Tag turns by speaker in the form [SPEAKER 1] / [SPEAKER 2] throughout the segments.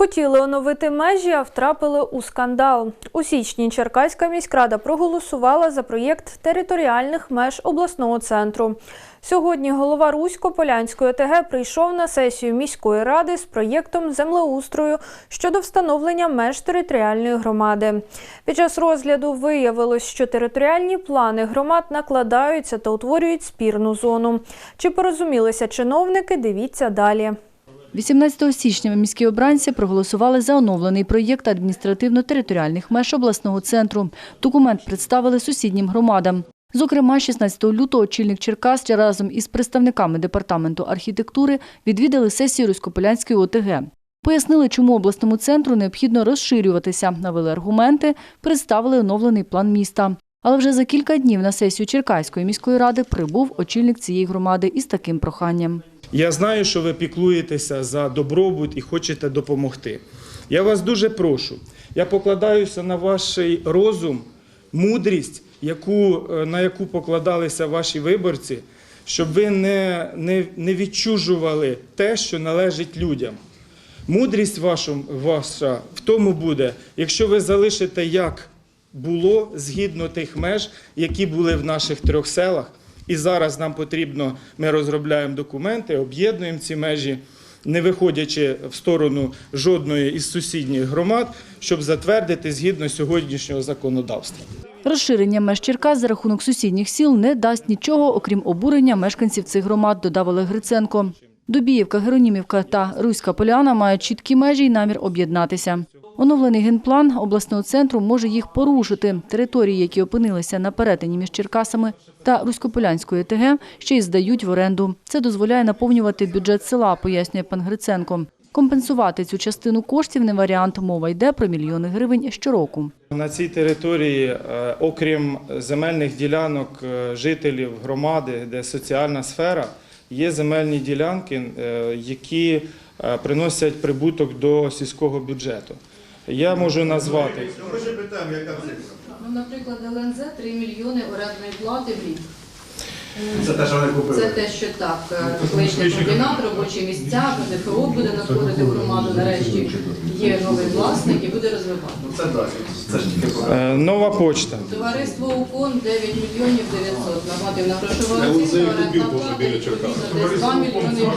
[SPEAKER 1] Хотіли оновити межі, а втрапили у скандал. У січні Черкаська міськрада проголосувала за проєкт територіальних меж обласного центру. Сьогодні голова Русько-Полянської ОТГ прийшов на сесію міської ради з проєктом землеустрою щодо встановлення меж територіальної громади. Під час розгляду виявилось, що територіальні плани громад накладаються та утворюють спірну зону. Чи порозумілися чиновники? Дивіться далі.
[SPEAKER 2] 18 січня міські обранці проголосували за оновлений проєкт адміністративно-територіальних меж обласного центру. Документ представили сусіднім громадам. Зокрема, 16 лютого очільник Черкас разом із представниками департаменту архітектури відвідали сесію Руськополянської ОТГ. Пояснили, чому обласному центру необхідно розширюватися, навели аргументи, представили оновлений план міста. Але вже за кілька днів на сесію Черкаської міської ради прибув очільник цієї громади із таким проханням.
[SPEAKER 3] Я знаю, що ви піклуєтеся за добробут і хочете допомогти. Я вас дуже прошу. Я покладаюся на ваш розум, мудрість, яку, е, на яку покладалися ваші виборці, щоб ви не, не, не відчужували те, що належить людям. Мудрість вашу, ваша в тому буде, якщо ви залишите як було згідно тих меж, які були в наших трьох селах. І зараз нам потрібно, ми розробляємо документи, об'єднуємо ці межі, не виходячи в сторону жодної із сусідніх громад, щоб затвердити згідно сьогоднішнього законодавства.
[SPEAKER 2] Розширення меж Черкас за рахунок сусідніх сіл не дасть нічого, окрім обурення мешканців цих громад, додав Олег Гриценко. Дубіївка, Геронімівка та Руська Поляна мають чіткі межі й намір об'єднатися. Оновлений генплан обласного центру може їх порушити. Території, які опинилися на перетині між Черкасами та Руськополянською ТГ, ще й здають в оренду. Це дозволяє наповнювати бюджет села, пояснює пан Гриценко. Компенсувати цю частину коштів не варіант. Мова йде про мільйони гривень щороку.
[SPEAKER 3] На цій території, е, окрім земельних ділянок е, жителів громади, де соціальна сфера, є земельні ділянки, е, які приносять прибуток до сільського бюджету. Я можу назвати
[SPEAKER 4] Ми ж питаємо, яка цифра.
[SPEAKER 5] Ну, наприклад, ЛНЗ 3 мільйони орендної плати в рік.
[SPEAKER 4] Це те, що вони купили.
[SPEAKER 5] Це те, що так, е, колишній комбінат, робочі місця, ПДФО буде надходити в громаду, нарешті є новий власник і буде розвивати.
[SPEAKER 4] Ну це так. Це ж тільки поки.
[SPEAKER 3] е, нова почта.
[SPEAKER 5] Товариство УКОН 9 мільйонів 900, нормативна грошова оцінка, орендна плата, відповідно, десь 2 мільйони.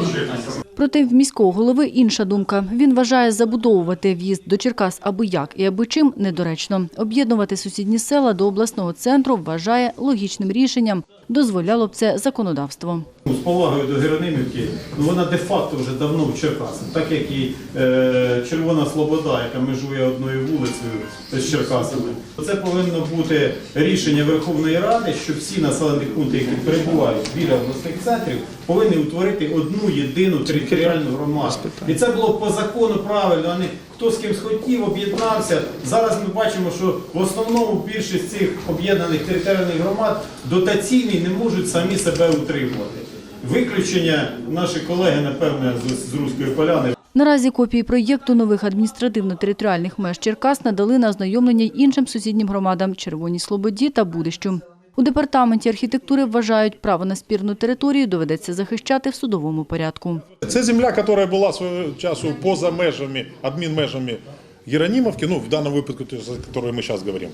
[SPEAKER 2] Проте в міського голови інша думка. Він вважає забудовувати в'їзд до Черкас аби як і аби чим недоречно. Об'єднувати сусідні села до обласного центру вважає логічним рішенням. Дозволяло б це законодавство.
[SPEAKER 6] З повагою до Геронимівки, ну вона де-факто вже давно в Черкасах, так як і е, Червона Слобода, яка межує одною вулицею з Черкасами. Це повинно бути рішення Верховної Ради, що всі населені пункти, які перебувають біля обласних центрів, повинні утворити одну єдину територіальну громаду. І це було по закону правильно. а не Хто з кимсь хотів, об'єднався. Зараз ми бачимо, що в основному більшість цих об'єднаних територіальних громад дотаційні не можуть самі себе утримувати. Виключення наші колеги, напевне, з, з Руської поляни.
[SPEAKER 2] Наразі копії проєкту нових адміністративно-територіальних меж Черкас надали на ознайомлення й іншим сусіднім громадам Червоній Слободі та Будищу. У департаменті архітектури вважають, право на спірну територію доведеться захищати в судовому порядку.
[SPEAKER 7] Це земля, яка була свого часу поза межами, адмінмежами Геронимовки, ну, в данном выпадке, то есть, о которой мы сейчас говорим.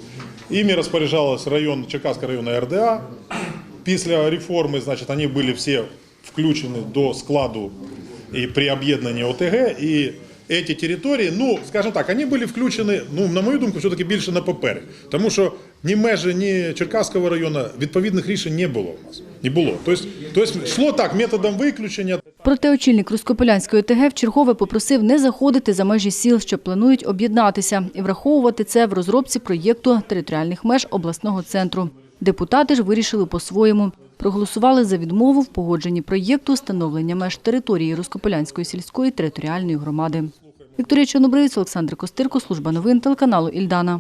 [SPEAKER 7] Ими распоряжалась район, Черкасская районная РДА. Після реформи, значить, вони були всі включені до складу і при об'єднанні ОТГ. І ці території, ну, скажімо так, вони були включені, ну, на мою думку, все-таки більше на папері. Тому що ні межі, ні Черкаського району відповідних рішень не було у нас. Не було. Тобто, тобто йшло так, методом виключення.
[SPEAKER 2] Проте очільник Руськополянської ОТГ вчергове попросив не заходити за межі сіл, що планують об'єднатися, і враховувати це в розробці проєкту територіальних меж обласного центру. Депутати ж вирішили по-своєму. Проголосували за відмову в погодженні проєкту встановлення меж території Роскополянської сільської територіальної громади. Вікторія Чорнобривець, Олександр Костирко, служба новин телеканалу Ільдана.